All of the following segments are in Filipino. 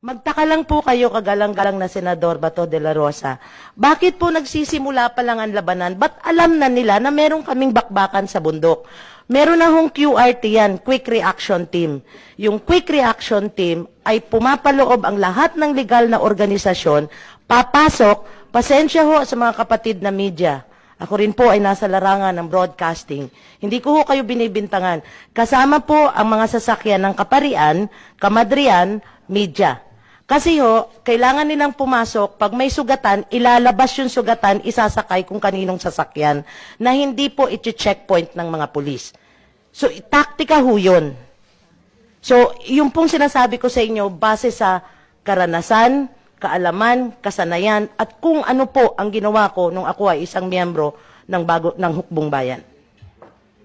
Magtaka lang po kayo, kagalang-galang na Senador Bato de la Rosa. Bakit po nagsisimula pa lang ang labanan? Ba't alam na nila na meron kaming bakbakan sa bundok? Meron na hong QRT yan, Quick Reaction Team. Yung Quick Reaction Team ay pumapaloob ang lahat ng legal na organisasyon, papasok, pasensya ho sa mga kapatid na media. Ako rin po ay nasa larangan ng broadcasting. Hindi ko ho kayo binibintangan. Kasama po ang mga sasakyan ng kaparian, kamadrian, media. Kasi ho, kailangan nilang pumasok, pag may sugatan, ilalabas yung sugatan, isasakay kung kaninong sasakyan, na hindi po iti-checkpoint ng mga pulis. So, taktika ho yun. So, yung pong sinasabi ko sa inyo, base sa karanasan, kaalaman, kasanayan, at kung ano po ang ginawa ko nung ako ay isang miyembro ng, bago, ng Hukbong Bayan.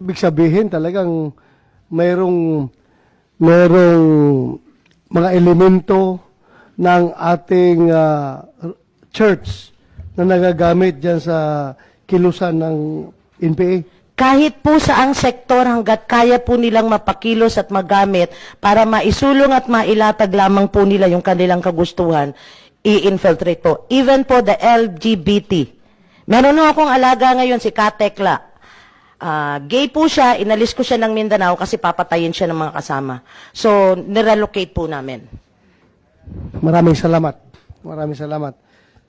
Ibig sabihin talagang mayroong mayroong mga elemento ng ating ah, church na nagagamit diyan sa kilusan ng NPA. Kahit po sa ang sektor hanggat kaya po nilang mapakilos at magamit para maisulong at mailatag lamang po nila yung kanilang kagustuhan, i-infiltrate po. Even po the LGBT. Meron na akong alaga ngayon si Katekla. Ah, gay po siya, inalis ko siya ng Mindanao kasi papatayin siya ng mga kasama. So, nirelocate po namin. Maraming salamat. Maraming salamat.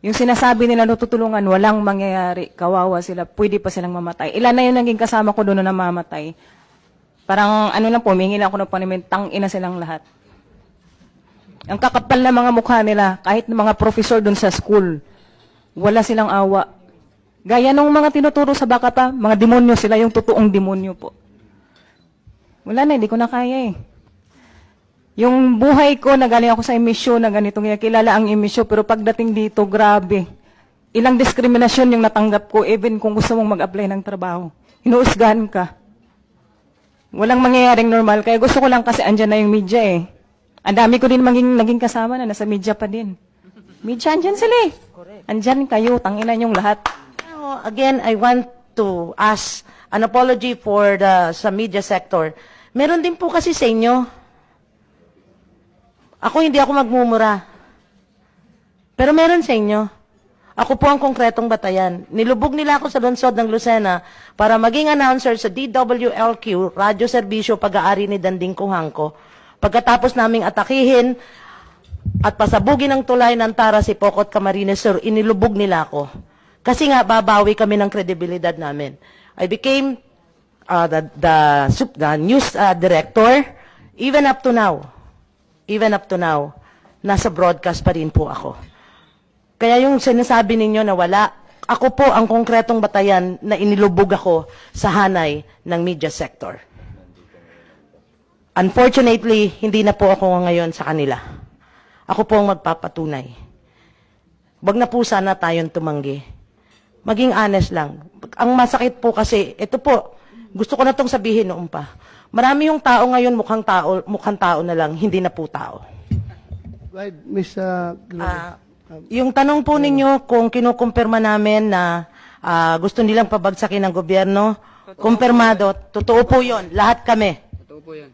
Yung sinasabi nila natutulungan, walang mangyayari, kawawa sila, pwede pa silang mamatay. Ilan na yung naging kasama ko doon na namamatay. Parang ano lang po, mingi lang ako ng panimin, tang ina silang lahat. Ang kakapal na mga mukha nila, kahit mga professor doon sa school, wala silang awa. Gaya nung mga tinuturo sa baka pa, mga demonyo sila, yung totoong demonyo po. Wala na, hindi ko na kaya eh. Yung buhay ko, nagaling ako sa emisyon na ganito, kaya kilala ang emisyon, pero pagdating dito, grabe. Ilang diskriminasyon yung natanggap ko, even kung gusto mong mag-apply ng trabaho. Hinuusgahan ka. Walang mangyayaring normal, kaya gusto ko lang kasi andyan na yung media eh. Ang dami ko din maging, naging kasama na, nasa media pa din. Media, andyan sila eh. Andyan kayo, tanginan yung lahat. Now, again, I want to ask an apology for the sa media sector. Meron din po kasi sa inyo. Ako hindi ako magmumura. Pero meron sa inyo. Ako po ang konkretong batayan. Nilubog nila ako sa lungsod ng Lucena para maging announcer sa DWLQ, Radyo Serbisyo Pag-aari ni Danding Kuhangko. Pagkatapos naming atakihin at pasabugin ng tulay ng Tara si Pocot Camarines Sur, inilubog nila ako. Kasi nga, babawi kami ng kredibilidad namin. I became uh, the, the, the news uh, director, even up to now, even up to now, nasa broadcast pa rin po ako. Kaya yung sinasabi ninyo na wala, ako po ang konkretong batayan na inilubog ako sa hanay ng media sector. Unfortunately, hindi na po ako ngayon sa kanila. Ako po ang magpapatunay. Wag na po sana tayong tumanggi. Maging honest lang. Ang masakit po kasi, ito po, gusto ko na itong sabihin noon pa. Marami yung tao ngayon mukhang tao, mukhang tao na lang, hindi na po tao. Right, Miss uh, yung tanong po ninyo kung kinukumpirma namin na ah, gusto nilang pabagsakin ng gobyerno, kumpirmado, totoo po yon lahat kami. Totoo po yan.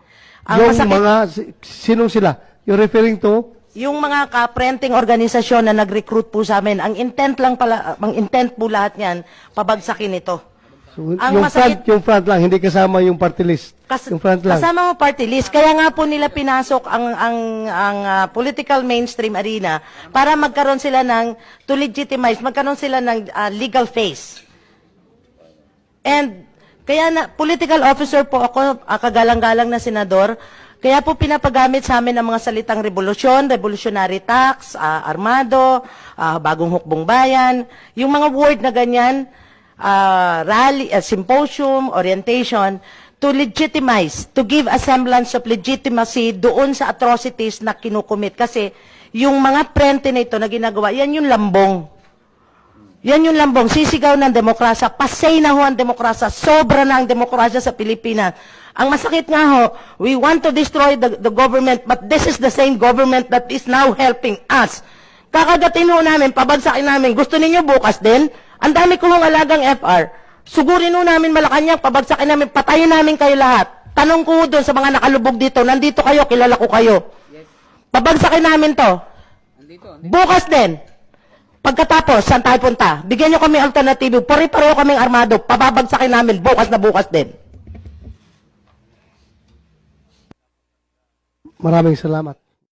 Ang yung masakit, mga si- sinong sila? You're referring to yung mga ka-printing organisasyon na nag-recruit po sa amin, ang intent lang pala, ang intent po lahat niyan, pabagsakin ito. So, Ang yung masakit- front, yung front lang, hindi kasama yung party list. Kas- yung front lang. Kasama mo party list. Kaya nga po nila pinasok ang ang ang ah, political mainstream arena para magkaroon sila ng to legitimize, magkaroon sila ng ah, legal face. And kaya na political officer po ako, ah, kagalang-galang na senador. Kaya po pinapagamit sa amin ang mga salitang revolusyon, revolutionary tax, ah, armado, ah, bagong hukbong bayan, yung mga word na ganyan, ah, rally, ah, symposium, orientation, to legitimize, to give a semblance of legitimacy doon sa atrocities na kinukumit. Kasi yung mga prente na ito na ginagawa, yan yung lambong. Yan yung lambong, sisigaw ng demokrasya, pasay na ho ang demokrasya, sobra na ang demokrasya sa Pilipinas. Ang masakit nga ho, we want to destroy the, the government, but this is the same government that is now helping us. Kakagatin ho namin, pabagsakin namin, gusto ninyo bukas din? Ang dami ko hong alagang FR. Sugurin nun namin Malacanang, pabagsakin namin, patayin namin kayo lahat. Tanong ko doon sa mga nakalubog dito, nandito kayo, kilala ko kayo. Pabagsakin namin to. Bukas din. Pagkatapos, saan tayo punta? Bigyan nyo kami alternatibo. Pare-pareho kaming armado. Pababagsakin namin. Bukas na bukas din. Maraming salamat.